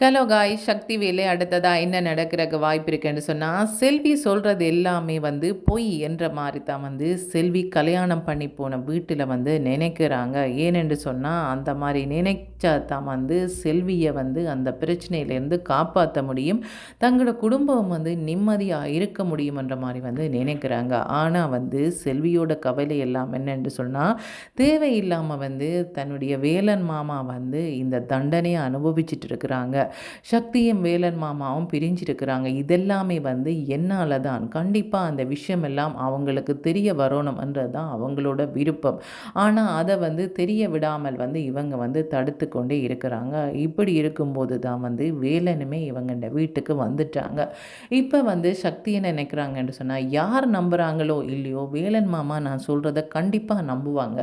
Hello காய் சக்தி வேலை அடுத்ததாக என்ன நடக்கிறக்கு வாய்ப்பு இருக்குன்னு சொன்னால் செல்வி சொல்கிறது எல்லாமே வந்து பொய் என்ற மாதிரி தான் வந்து செல்வி கல்யாணம் பண்ணி போன வீட்டில் வந்து நினைக்கிறாங்க. ஏனென்று சொன்னால் அந்த மாதிரி நினைச்சா தான் வந்து செல்வியை வந்து அந்த பிரச்சனையிலேருந்து காப்பாற்ற முடியும். தங்களோட குடும்பம் வந்து நிம்மதியாக இருக்க முடியும்ன்ற மாதிரி வந்து நினைக்கிறாங்க. ஆனால் வந்து செல்வியோட கவலை எல்லாம் என்னென்று சொன்னால் தேவையில்லாமல் வந்து தன்னுடைய வேலன் மாமா வந்து இந்த தண்டனையை அனுபவிச்சுட்டு இருக்கிறாங்க. சக்தியும் வேலன் மாமாவும் பிரிஞ்சிருக்கிறாங்க. இதெல்லாமே வந்து என்னால் தான் கண்டிப்பாக அந்த விஷயம் எல்லாம் அவங்களுக்கு தெரிய வரணும்ன்றது தான் அவங்களோட விருப்பம். ஆனால் அதை வந்து தெரிய விடாமல் வந்து இவங்க வந்து தடுத்து கொண்டே இருக்கிறாங்க. இப்படி இருக்கும்போது தான் வந்து வேலனுமே இவங்க வீட்டுக்கு வந்துட்டாங்க. இப்போ வந்து சக்தியை நினைக்கிறாங்கன்னு சொன்னால் யார் நம்புகிறாங்களோ இல்லையோ வேலன் மாமா நான் சொல்கிறத கண்டிப்பாக நம்புவாங்க.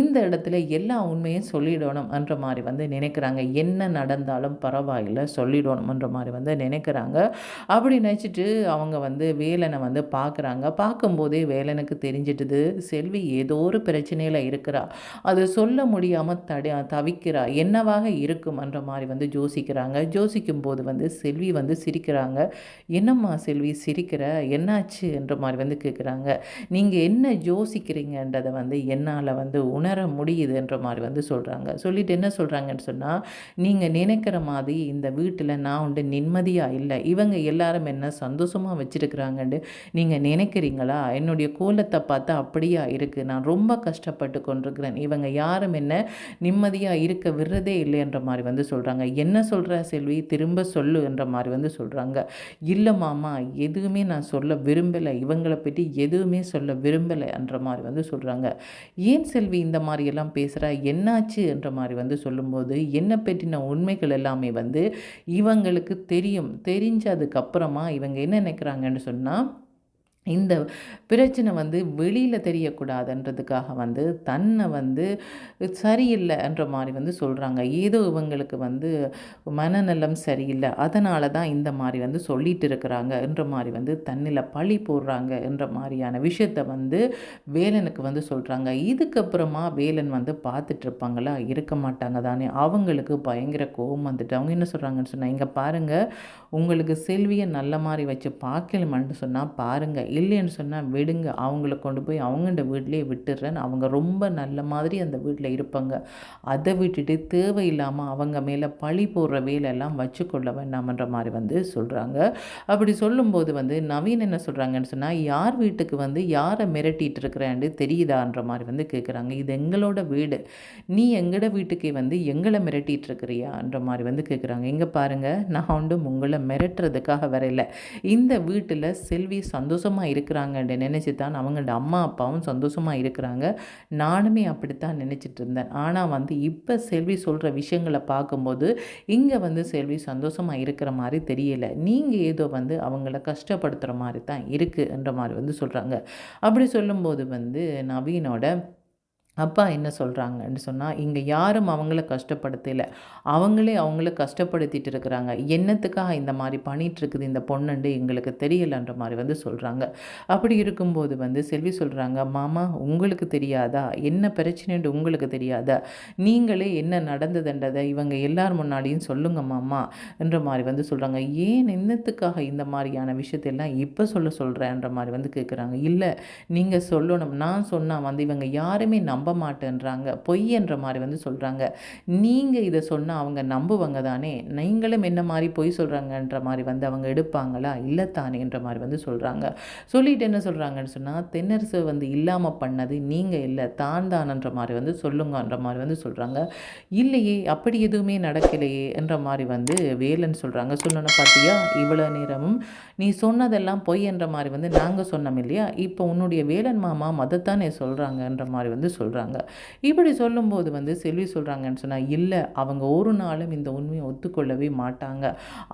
இந்த இடத்துல எல்லா உண்மையும் சொல்லிடணும்ன்ற மாதிரி வந்து நினைக்கிறாங்க. என்ன நடந்தாலும் பரவாயில்லை. சொல்லிடணுமன்ற மாதிரி வந்து நினைக்கிறாங்க. அப்படி நினச்சிட்டு அவங்க வந்து வேலனை வந்து பார்க்குறாங்க பார்க்கும்போதே வேலனுக்கு தெரிஞ்சிட்டுது செல்வி ஏதோ ஒரு பிரச்சனையில் இருக்கிறா. அது சொல்ல முடியாமல் தடி தவிக்கிறா. என்னவாக இருக்கும்ன்ற மாதிரி வந்து யோசிக்கிறாங்க. யோசிக்கும் போது வந்து செல்வி வந்து சிரிக்கிறாங்க. என்னம்மா செல்வி சிரிக்கிற? என்னாச்சு? என்ற மாதிரி வந்து கேட்குறாங்க நீங்கள் என்ன யோசிக்கிறீங்கன்றதை வந்து என்னால் வந்து உணர முடியுதுன்ற மாதிரி வந்து சொல்கிறாங்க சொல்லிட்டு என்ன சொல்கிறாங்கன்னு சொன்னால் நீங்கள் நினைக்கிற மாதிரி இந்த வீட்டில் நான் உண்டு நிம்மதியாக இல்லை. இவங்க எல்லாரும் என்ன சந்தோஷமாக வச்சுருக்குறாங்கன்னு நீங்கள் நினைக்கிறீங்களா? என்னுடைய கோலத்தை பார்த்தா அப்படியா இருக்குது நான் ரொம்ப கஷ்டப்பட்டு கொண்டிருக்கிறேன். இவங்க யாரும் என்ன நிம்மதியாக இருக்க விடுறதே இல்லைன்ற மாதிரி வந்து சொல்கிறாங்க என்ன சொல்கிற செல்வி? திரும்ப சொல்லு என்ற மாதிரி வந்து சொல்கிறாங்க இல்லை மாமா எதுவுமே நான் சொல்ல விரும்பலை. இவங்களை பற்றி எதுவுமே சொல்ல விரும்பலை என்ற மாதிரி வந்து சொல்கிறாங்க ஏன் செல்வி இந்த மாதிரியெல்லாம் பேசுகிறா என்னாச்சு? என்ற மாதிரி வந்து சொல்லும்போது என்னை பற்றின உண்மைகள் எல்லாமே வந்து வந்து இவங்களுக்கு தெரியும் தெரிஞ்சதுக்கப்புறமா இவங்க என்ன நினைக்கிறாங்கன்னு சொன்னால் இந்த பிரச்சனை வந்து வெளியில் தெரியக்கூடாதுன்றதுக்காக வந்து தன்னை வந்து சரியில்லைன்ற மாதிரி வந்து சொல்கிறாங்க ஏதோ இவங்களுக்கு வந்து மனநலம் சரியில்லை. அதனால தான் இந்த மாதிரி வந்து சொல்லிட்டு இருக்கிறாங்க என்ற மாதிரி வந்து தன்னில் பழி போடுறாங்க என்ற மாதிரியான விஷயத்த வந்து வேலனுக்கு வந்து சொல்கிறாங்க இதுக்கப்புறமா வேலன் வந்து பார்த்துட்டு இருப்பாங்களா? இருக்க மாட்டாங்க தானே. அவங்களுக்கு பயங்கர கோபம் வந்துட்டு. அவங்க என்ன சொல்கிறாங்கன்னு சொன்னால் இங்கே பாருங்கள் உங்களுக்கு செல்வியை நல்ல மாதிரி வச்சு பார்க்கலமான்னு சொன்னால் பாருங்கள் இல்லைன்னு சொன்னால் விடுங்க. அவங்கள கொண்டு போய் அவங்கள்ட வீட்லேயே விட்டுடுறேன் அவங்க ரொம்ப நல்ல மாதிரி அந்த வீட்டில் இருப்பாங்க. அதை விட்டுட்டு தேவையில்லாமல் அவங்க மேலே பழி போடுற வேலையெல்லாம் வச்சுக்கொள்ள வேண்டாமன்ற மாதிரி வந்து சொல்கிறாங்க அப்படி சொல்லும்போது வந்து நவீன் என்ன சொல்கிறாங்கன்னு சொன்னால் யார் வீட்டுக்கு வந்து யாரை மிரட்டிகிட்டு இருக்கிறேன்னு தெரியுதான்ற மாதிரி வந்து கேட்குறாங்க இது எங்களோட வீடு. நீ எங்களோட வீட்டுக்கே வந்து எங்களை மிரட்டிகிட்டு இருக்கிறியான்ற மாதிரி வந்து கேட்குறாங்க இங்கே பாருங்கள் நான் வந்து உங்களை மிரட்டுறதுக்காக வரையில. இந்த வீட்டில் செல்வி சந்தோஷமாக சந்தோஷமாக இருக்கிறாங்கன்னு நினச்சி தான் அவங்களோட அம்மா அப்பாவும் சந்தோஷமாக இருக்கிறாங்க. நானுமே அப்படித்தான் நினச்சிட்டு இருந்தேன். ஆனால் வந்து இப்போ செல்வி சொல்கிற விஷயங்களை பார்க்கும்போது இங்கே வந்து செல்வி சந்தோஷமாக இருக்கிற மாதிரி தெரியலை. நீங்கள் ஏதோ வந்து அவங்கள கஷ்டப்படுத்துகிற மாதிரி தான் இருக்குன்ற மாதிரி வந்து சொல்கிறாங்க அப்படி சொல்லும்போது வந்து நவீனோட அப்பா என்ன சொல்கிறாங்கன்னு சொன்னால் இங்கே யாரும் அவங்கள கஷ்டப்படுத்தலை. அவங்களே அவங்கள கஷ்டப்படுத்திட்டு இருக்கிறாங்க. என்னத்துக்காக இந்த மாதிரி பண்ணிகிட்ருக்குது இந்த பொண்ணுண்டு எங்களுக்கு தெரியலன்ற மாதிரி வந்து சொல்கிறாங்க அப்படி இருக்கும்போது வந்து செல்வி சொல்கிறாங்க மாமா உங்களுக்கு தெரியாதா? என்ன பிரச்சனைன்னு உங்களுக்கு தெரியாதா? நீங்களே என்ன நடந்ததுன்றதை இவங்க எல்லார் முன்னாடியும் சொல்லுங்க மாமா என்ற மாதிரி வந்து சொல்கிறாங்க ஏன் என்னத்துக்காக இந்த மாதிரியான விஷயத்தெல்லாம் இப்போ சொல்ல சொல்கிறேன்ற மாதிரி வந்து கேட்குறாங்க இல்லை நீங்கள் சொல்லணும். நான் சொன்னால் வந்து இவங்க யாருமே நம்ப நம்ப மாட்டேன்றாங்க. பொய் என்ற மாதிரி வந்து சொல்கிறாங்க நீங்கள் இதை சொன்னால் அவங்க நம்புவாங்க தானே? நீங்களும் என்ன மாதிரி பொய் சொல்கிறாங்கன்ற மாதிரி வந்து அவங்க எடுப்பாங்களா? இல்லை தானேன்ற மாதிரி வந்து சொல்கிறாங்க சொல்லிட்டு என்ன சொல்கிறாங்கன்னு சொன்னால் தென்னரசு வந்து இல்லாமல் பண்ணது நீங்கள் இல்லை தான் தானன்ற மாதிரி வந்து சொல்லுங்கன்ற மாதிரி வந்து சொல்கிறாங்க இல்லையே அப்படி எதுவுமே நடக்கலையே என்ற மாதிரி வந்து வேலன் சொல்கிறாங்க சொன்னோன்னு பார்த்தியா இவ்வளோ நேரமும் நீ சொன்னதெல்லாம் பொய் என்ற மாதிரி வந்து நாங்கள் சொன்னோம் இல்லையா? இப்போ உன்னுடைய வேலன் மாமா மதத்தானே சொல்கிறாங்கன்ற மாதிரி வந்து சொல்கிறாங்க சொல்கிறாங்க இப்படி சொல்லும்போது வந்து செல்வி சொல்கிறாங்கன்னு சொன்னால் இல்லை அவங்க ஒரு நாளும் இந்த உண்மையை ஒத்துக்கொள்ளவே மாட்டாங்க.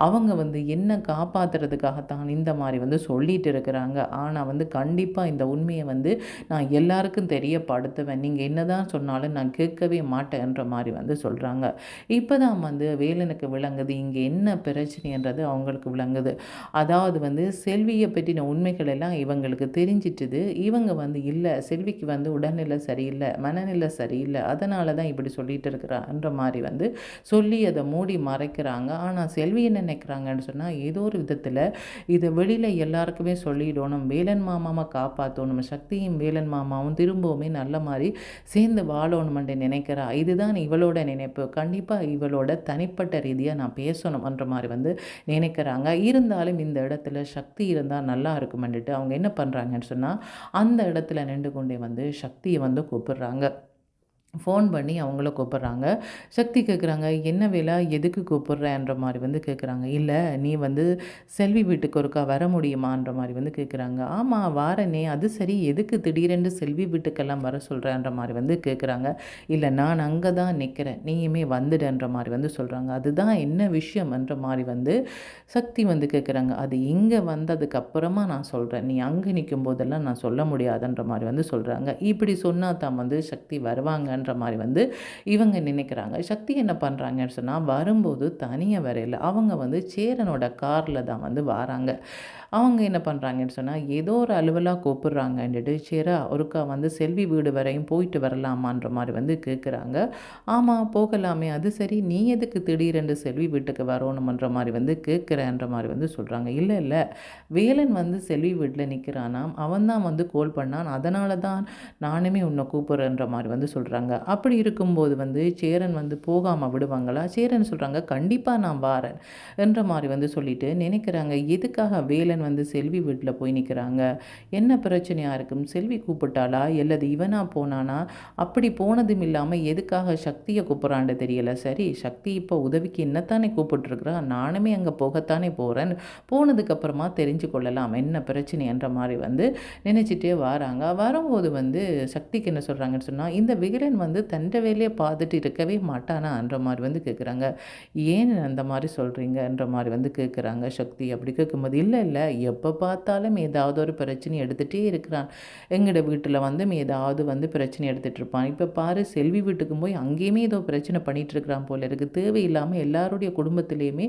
அவங்க வந்து என்ன காப்பாற்றுறதுக்காகத்தான் இந்த மாதிரி வந்து சொல்லிட்டு இருக்கிறாங்க. ஆனால் வந்து கண்டிப்பாக இந்த உண்மையை வந்து நான் எல்லாருக்கும் தெரியப்படுத்துவேன். நீங்கள் என்ன தான் சொன்னாலும் நான் கேட்கவே மாட்டேன்ற மாதிரி வந்து சொல்கிறாங்க இப்போ தான் வந்து வேலனுக்கு விளங்குது. இங்கே என்ன பிரச்சனைன்றது அவங்களுக்கு விளங்குது. அதாவது வந்து செல்வியை பற்றின உண்மைகள் எல்லாம் இவங்களுக்கு தெரிஞ்சிட்டுது. இவங்க வந்து இல்லை செல்விக்கு வந்து உடல்நிலை சரியில்லை. மனநிலை சரியில்லை. அதனால தான் இப்படி சொல்லிட்டு இருக்கிறான்ற மாதிரி வந்து சொல்லி அதை மூடி மறைக்கிறாங்க. ஆனால் செல்வி என்ன நினைக்கிறாங்கன்னு சொன்னால் ஏதோ ஒரு விதத்தில் இதை வெளியில் எல்லாருக்குமே சொல்லிடணும். வேலன் மாமாவை காப்பாற்றணும் சக்தியும் வேலன் மாமாவும் திரும்பவுமே நல்ல மாதிரி சேர்ந்து வாழணுமென்று நினைக்கிறா. இதுதான் இவளோட நினைப்பு. கண்டிப்பாக இவளோட தனிப்பட்ட ரீதியாக நான் பேசணும்ன்ற மாதிரி வந்து நினைக்கிறாங்க. இருந்தாலும் இந்த இடத்துல சக்தி இருந்தால் நல்லா இருக்குமென்ட்டு அவங்க என்ன பண்ணுறாங்கன்னு சொன்னால் அந்த இடத்துல நின்று கொண்டே வந்து சக்தியை வந்து கூப்பிடுறாங்க. வர்றாங்க ஃபோன் பண்ணி அவங்கள கூப்பிட்றாங்க. சக்தி கேட்குறாங்க என்ன வேலை? எதுக்கு கூப்பிட்றேன்ற மாதிரி வந்து கேட்குறாங்க. இல்லை நீ வந்து செல்வி வீட்டுக்கு ஒருக்கா வர முடியுமான்ற மாதிரி வந்து கேட்குறாங்க. ஆமாம் வாரனே அது சரி. எதுக்கு திடீரென்று செல்வி வீட்டுக்கெல்லாம் வர சொல்கிறேன்ற மாதிரி வந்து கேட்குறாங்க. இல்லை நான் அங்கே தான் நிற்கிறேன். நீயுமே வந்துடுன்ற மாதிரி வந்து சொல்கிறாங்க அதுதான் என்ன விஷயம்ன்ற மாதிரி வந்து சக்தி வந்து கேட்குறாங்க. அது இங்கே வந்ததுக்கப்புறமா நான் சொல்கிறேன் நீ அங்கே நிற்கும் போதெல்லாம் நான் சொல்ல முடியாதுன்ற மாதிரி வந்து சொல்கிறாங்க இப்படி சொன்னால் தான் வந்து சக்தி வருவாங்க பண்ணுறன்ற மாதிரி வந்து இவங்க நினைக்கிறாங்க. சக்தி என்ன பண்ணுறாங்கன்னு சொன்னால் வரும்போது தனியாக வரையில் அவங்க வந்து சேரனோட காரில் தான் வந்து வராங்க. அவங்க என்ன பண்ணுறாங்கன்னு சொன்னால் ஏதோ ஒரு அலுவலாக கூப்பிட்றாங்கன்ட்டு சேரா ஒருக்கா வந்து செல்வி வீடு வரையும் போயிட்டு வரலாமான்ற மாதிரி வந்து கேட்குறாங்க ஆமாம் போகலாமே அது சரி நீ எதுக்கு திடீரென்று செல்வி வீட்டுக்கு வரணுமன்ற மாதிரி வந்து கேட்குறேன்ற மாதிரி வந்து சொல்கிறாங்க இல்லை இல்லை வேலன் வந்து செல்வி வீட்டில் நிற்கிறானாம் அவன் தான் வந்து கோல் பண்ணான் அதனால தான் நானுமே உன்னை கூப்பிட்றேன்ற மாதிரி வந்து சொல்கிறாங்க அப்படி இருக்கும்போது வந்து சேரன் வந்து போகாமல் விடுவாங்களா? சேரன் சொல்கிறாங்க கண்டிப்பாக நான் வாரேன் என்ற மாதிரி வந்து சொல்லிட்டு நினைக்கிறாங்க. எதுக்காக வேலன் பையன் வந்து செல்வி வீட்டில் போய் நிற்கிறாங்க என்ன பிரச்சனையாக இருக்கும்? செல்வி கூப்பிட்டாளா? அல்லது இவனா போனானா? அப்படி போனதும் இல்லாமல் எதுக்காக சக்தியை கூப்பிட்றான்னு தெரியலை. சரி சக்தி இப்போ உதவிக்கு என்னத்தானே கூப்பிட்டுருக்குறா? நானுமே அங்கே போகத்தானே போகிறேன். போனதுக்கப்புறமா தெரிஞ்சு கொள்ளலாம். என்ன பிரச்சனைன்ற மாதிரி வந்து நினச்சிட்டே வராங்க. வரும்போது வந்து சக்திக்கு என்ன சொல்கிறாங்கன்னு சொன்னால் இந்த விகடன் வந்து தண்ட வேலையை பார்த்துட்டு இருக்கவே மாட்டானான்ற மாதிரி வந்து கேட்குறாங்க ஏன் அந்த மாதிரி சொல்கிறீங்கன்ற மாதிரி வந்து கேட்குறாங்க சக்தி. அப்படி கேட்கும்போது இல்லை இல்லை எப்போ பார்த்தாலும் ஏதாவது ஒரு பிரச்சனை எடுத்துகிட்டே இருக்கிறான். எங்களோட வீட்டில் வந்து ஏதாவது வந்து பிரச்சனை எடுத்துகிட்டு இருப்பான். இப்போ பாரு செல்வி வீட்டுக்கு போய் அங்கேயுமே ஏதோ பிரச்சனை பண்ணிகிட்டு இருக்கிறான் போல இருக்குது தேவையில்லாமல் எல்லாருடைய குடும்பத்துலேயுமே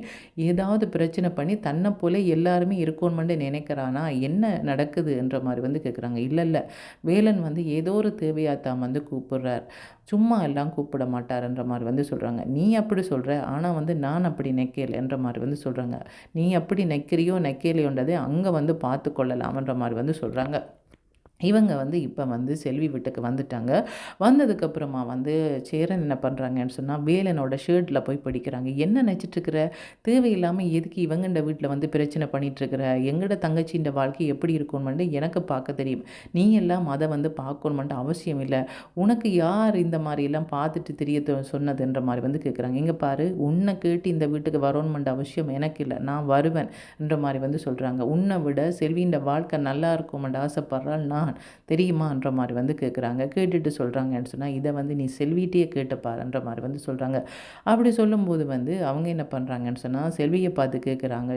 ஏதாவது பிரச்சனை பண்ணி தன்னை போல எல்லாருமே இருக்கணும்னு நினைக்கிறானா? என்ன நடக்குது என்ற மாதிரி வந்து கேட்குறாங்க இல்லை இல்லை. வேலன் வந்து ஏதோ ஒரு தேவையாக தான் வந்து கூப்பிடுறார். சும்மா எல்லாம் கூப்பிட மாட்டார்ன்ற மாதிரி வந்து சொல்கிறாங்க நீ அப்படி சொல்கிற ஆனால் வந்து நான் அப்படி நெக்கேல் என்ற மாதிரி வந்து சொல்கிறாங்க நீ அப்படி நெக்கிறியோ நெக்கேலையோன்றதை அங்கே வந்து பார்த்து கொள்ளலாம்ன்ற மாதிரி வந்து சொல்கிறாங்க இவங்க வந்து இப்போ வந்து செல்வி வீட்டுக்கு வந்துட்டாங்க. வந்ததுக்கப்புறமா வந்து சேரன் என்ன பண்ணுறாங்கன்னு சொன்னால் வேலனோட ஷர்ட்டில் போய் படிக்கிறாங்க. என்ன நினச்சிட்ருக்கிற தேவையில்லாமல் எதுக்கு இவங்கண்ட வீட்டில் வந்து பிரச்சனை பண்ணிகிட்ருக்கிற எங்கட தங்கச்சின்ற வாழ்க்கை எப்படி இருக்கும்னு எனக்கு பார்க்க தெரியும். நீ எல்லாம் அதை வந்து பார்க்கணுமென்ட்டு அவசியம் இல்லை. உனக்கு யார் இந்த மாதிரியெல்லாம் பார்த்துட்டு தெரிய சொன்னதுன்ற மாதிரி வந்து கேட்குறாங்க இங்கே பாரு உன்னை கேட்டு இந்த வீட்டுக்கு வரணுமென்ற அவசியம் எனக்கு இல்லை. நான் வருவேன் என்ற மாதிரி வந்து சொல்கிறாங்க உன்னை விட செல்வின்ற வாழ்க்கை நல்லா இருக்குமென்ற ஆசைப்படுறாள் நான். தான் தெரியுமான்ற மாதிரி வந்து கேட்குறாங்க கேட்டுட்டு சொல்கிறாங்கன்னு சொன்னால் இதை வந்து நீ செல்விகிட்டே கேட்டுப்பாருன்ற மாதிரி வந்து சொல்கிறாங்க அப்படி சொல்லும்போது வந்து அவங்க என்ன பண்ணுறாங்கன்னு சொன்னால் செல்வியை பார்த்து கேட்குறாங்க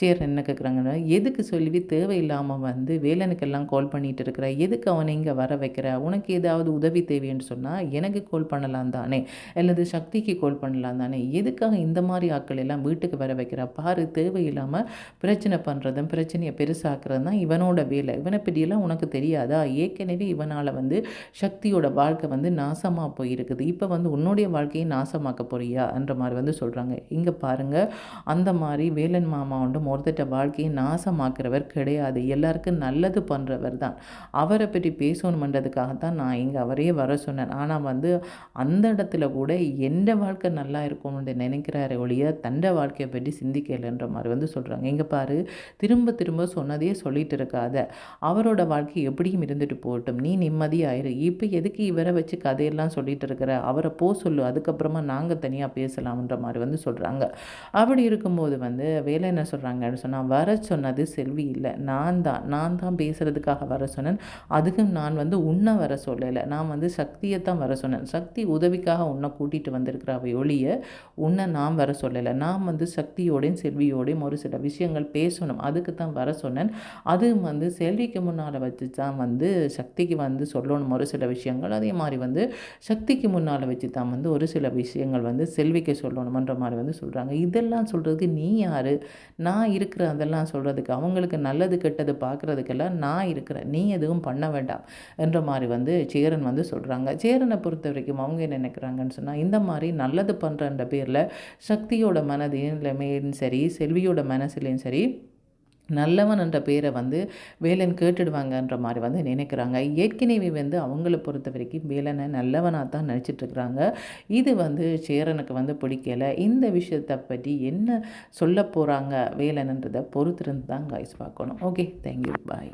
சேர் என்ன கேட்குறாங்கன்னா எதுக்கு செல்வி தேவையில்லாமல் வந்து வேலனுக்கெல்லாம் கால் பண்ணிகிட்டு இருக்கிற? எதுக்கு அவனை இங்கே வர வைக்கிற? உனக்கு ஏதாவது உதவி தேவைன்னு சொன்னால் எனக்கு கால் பண்ணலாம் தானே. அல்லது சக்திக்கு கால் பண்ணலாம் தானே. எதுக்காக இந்த மாதிரி ஆட்கள் எல்லாம் வீட்டுக்கு வர வைக்கிற? பாரு தேவையில்லாமல் பிரச்சனை பண்ணுறதும் பிரச்சனையை பெருசாக்குறது தான் இவனோட வேலை. இவனை பற்றியெல்லாம் உனக்கு தெரியாது. தெரியாதா ஏற்கனவே இவனால் வந்து சக்தியோட வாழ்க்கை வந்து நாசமாக போயிருக்குது. இப்போ வந்து உன்னுடைய வாழ்க்கையை நாசமாக்க போறியா? என்ற மாதிரி வந்து சொல்கிறாங்க இங்கே பாருங்கள் அந்த மாதிரி வேலன் மாமா ஒன்றும் ஒருத்தட்ட வாழ்க்கையை நாசமாக்குறவர் கிடையாது. எல்லாருக்கும் நல்லது பண்ணுறவர் தான். அவரை பற்றி பேசணுமன்றதுக்காக தான் நான் இங்கே அவரே வர சொன்னேன். ஆனால் வந்து அந்த இடத்துல கூட எந்த வாழ்க்கை நல்லா இருக்கும்னு நினைக்கிறாரு ஒழிய தண்ட வாழ்க்கையை பற்றி சிந்திக்கலைன்ற மாதிரி வந்து சொல்கிறாங்க இங்கே பாரு. திரும்ப திரும்ப சொன்னதே சொல்லிட்டு இருக்காத. அவரோட வாழ்க்கை எப்படியும் இருந்துட்டு போகட்டும். நீ நிம்மதியாயிரு. இப்போ எதுக்கு இவரை வச்சு கதையெல்லாம் சொல்லிட்டு இருக்கிற? அவரை போ சொல்லு. அதுக்கப்புறமா நாங்கள் தனியாக பேசலாம்ன்ற மாதிரி வந்து சொல்கிறாங்க அப்படி இருக்கும்போது வந்து வேலை என்ன சொல்கிறாங்கன்னு சொன்னால் வர சொன்னது செல்வி இல்லை. நான் தான். நான் தான் பேசுகிறதுக்காக வர சொன்னேன். அதுக்கும் நான் வந்து உன்னை வர சொல்லலை. நான் வந்து சக்தியை தான் வர சொன்னேன். சக்தி உதவிக்காக உன்னை கூட்டிகிட்டு வந்திருக்கிறாவை ஒளிய உன்னை நான் வர சொல்லலை. நான் வந்து சக்தியோடையும் செல்வியோடையும் ஒரு சில விஷயங்கள் பேசணும். அதுக்கு தான் வர சொன்னேன். அதுவும் வந்து செல்விக்கு முன்னால் வச்சு தான் வந்து சக்திக்கு வந்து சொல்லணும் ஒரு சில விஷயங்கள். அதே மாதிரி வந்து சக்திக்கு முன்னால் வச்சு தான் வந்து ஒரு சில விஷயங்கள் வந்து செல்விக்கு சொல்லணுமன்ற மாதிரி வந்து சொல்கிறாங்க இதெல்லாம் சொல்கிறதுக்கு நீ யார்? நான் இருக்கிற அதெல்லாம் சொல்கிறதுக்கு அவங்களுக்கு நல்லது கெட்டது பார்க்குறதுக்கெல்லாம் நான் இருக்கிறேன். நீ எதுவும் பண்ண வேண்டாம் என்ற மாதிரி வந்து சேரன் வந்து சொல்கிறாங்க சேரனை பொறுத்த வரைக்கும் அவங்க என்ன நினைக்கிறாங்கன்னு சொன்னால் இந்த மாதிரி நல்லது பண்ணுறன்ற பேரில் சக்தியோட மனதிலையும் சரி செல்வியோட மனசுலேயும் சரி நல்லவன் என்ற பேரை வந்து வேலன் கேட்டுடுவாங்கன்ற மாதிரி வந்து நினைக்கிறாங்க. ஏற்கனவே வந்து அவங்கள பொறுத்த வரைக்கும் வேலனை நல்லவனாக தான் நினச்சிட்ருக்குறாங்க இது வந்து சேரனுக்கு வந்து பிடிக்கலை. இந்த விஷயத்தை பற்றி என்ன சொல்ல போகிறாங்க வேலன்ன்றதை பொறுத்திருந்து தான் காய்ஸ் பார்க்கணும். Okay thank you bye